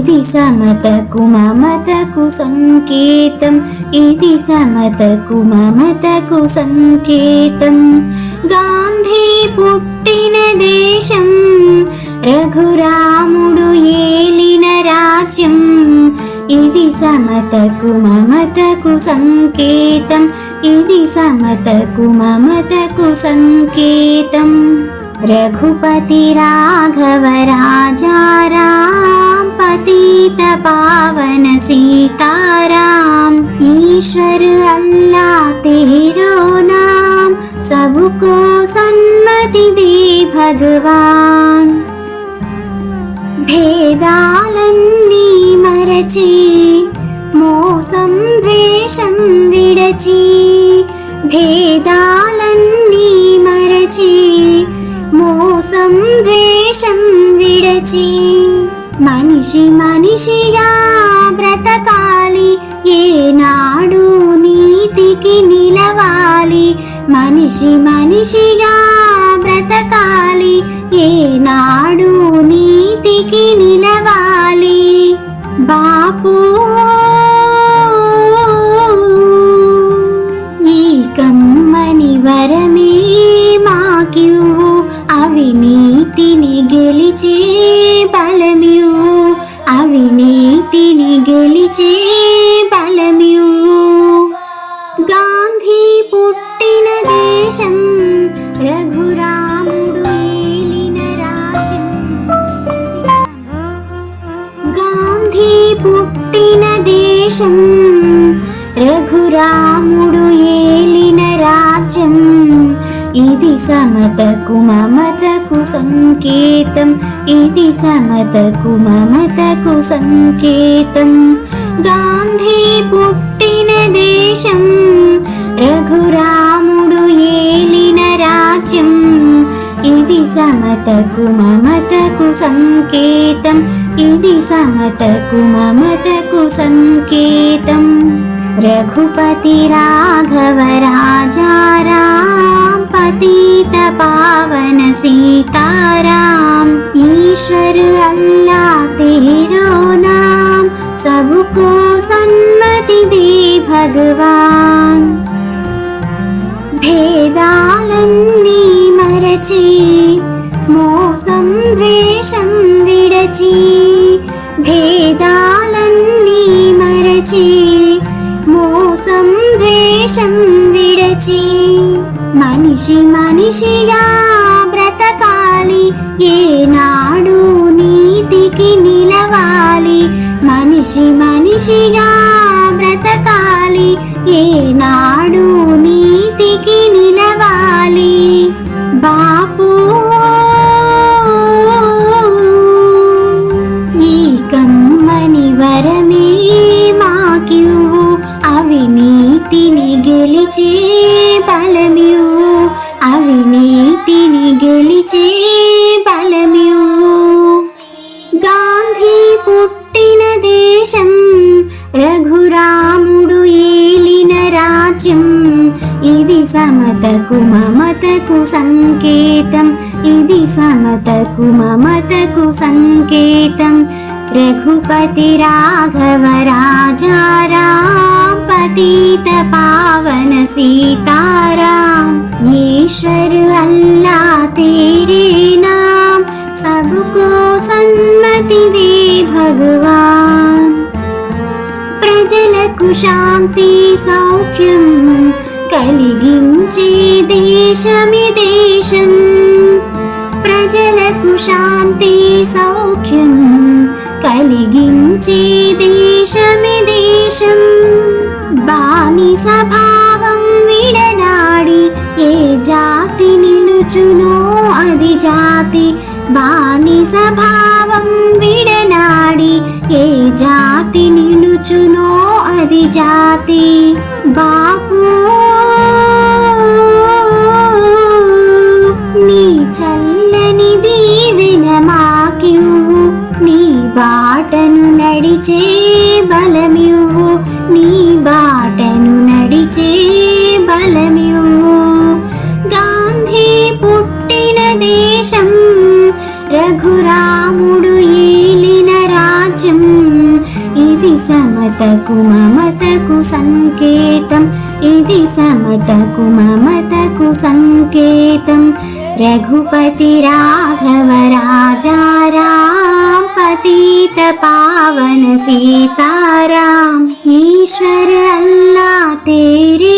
ఇది సమతకు మమతకు సంకేతం. ఇది సమతకు మమతకు సంకేతం. గాంధీ పుట్టిన దేశం రఘురాముడు ఏలిన రాజ్యం. ఇది సమతకు మమతకు సంకేతం. ఇది సమతకు మమతకు సంకేతం. रघुपति राघव राजा राम पतित पावन सीताराम ईश्वर अल्लाह तेरो नाम सबको सन्मति दे भगवान। भेदालन्नि मरचि मोसं द्वेषं विडचि भेदालन्नि मरचि మోసం ద్వేషం విడచి మనిషి మనిషిగా బ్రతకాలి. ఏనాడు నీతికి నిలవాలి. మనిషి మనిషిగా బ్రతకాలి. ఏనాడు నీతికి నిలవాలి. బాపు ఈ కమ్మని వరమే మాకివు అవినీతిని గెలిచే బలమివు అవినీతిని గెలిచి బలమివు గాంధీ పుట్టిన దేశం రఘురాముడు ఏలిన రాజ్యం. గాంధీ పుట్టిన దేశం రఘురాముడు ఏలిన రాజ్యం. ఇది సమతకు మమతకు సంకేతం. ఇది సమతకు మమతకు సంకేతం. గాంధీ పుట్టిన దేశం రఘురాముడు ఏలిన రాజ్యం. ఇది సమతకు మమతకు సంకేతం. ఇది సమతకు మమతకు సంకేతం. रघुपति राघव राजा राम पतित पावन सीताराम ईश्वर अल्लाह तेरो नाम सबको सन्मति दे भगवान। भेदालन्नी मरचि मोसं द्वेषं विडचि भेदालन्नी मरचि। మనిషి మనిషిగా బ్రతకాలి. ఏనాడు నీతికి నిలవాలి. మనిషి మనిషిగా బ్రతకాలి. ఏనాడు సమతకు మమతకు సంకేతం. ఇది సమతకు మమతకు సంకేతం. రఘుపతి రాఘవ రాజా రాపతీత పావన సీతారాం. ఈశ్వర్ అల్లా తేరే నాం. సబుకో సన్మతి దే భగవాన్. ప్రజలకు శాంతి సౌఖ్యం కలిగించే దేశమి దేశం ప్రజలకు శాంతి సౌఖ్యం కలిగించే దేశమి దేశం. బానిస భావం విడనాడి ఏ జాతి నిలుచునో అది జాతి. బానిస భావం విడనాడి ఏ జాతి నిలుచునో అది జాతి. బాపు! నడిచే బలమివు నీ బాటను నడిచే బలమివు గాంధీ పుట్టిన దేశం రఘురాముడు ఏలిన రాజ్యం. ఇది సమతకు మమతకు సంకేతం ఇది సమతకు మమతకు సంకేతం. రఘుపతి రాఘవ రాజారాం अतीत पावन सीताराम ईश्वर अल्लाह तेरे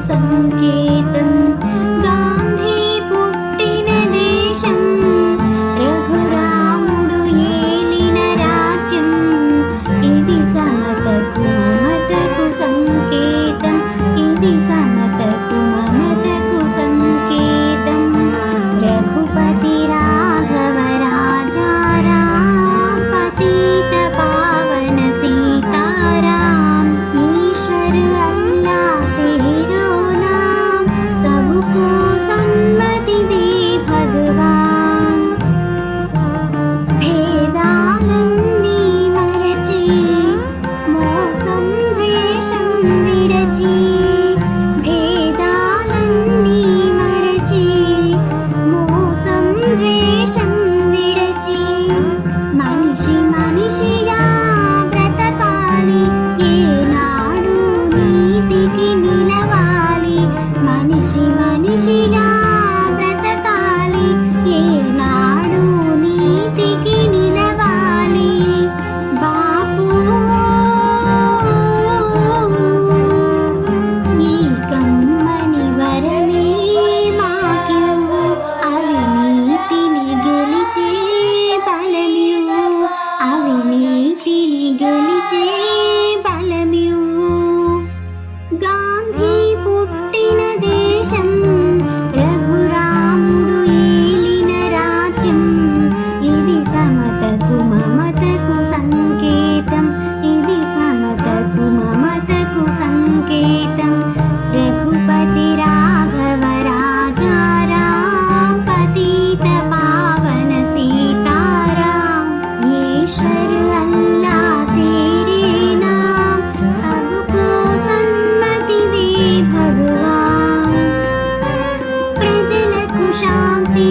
सङ्केतम्। మనిషి మనిషిగా सङ्केतं रघुपति राघव राजारां पतित पावनसीताराम ईश्वर वल्ला तीरेनां सो सन्मतिने भगवां प्रजल कुशान्ति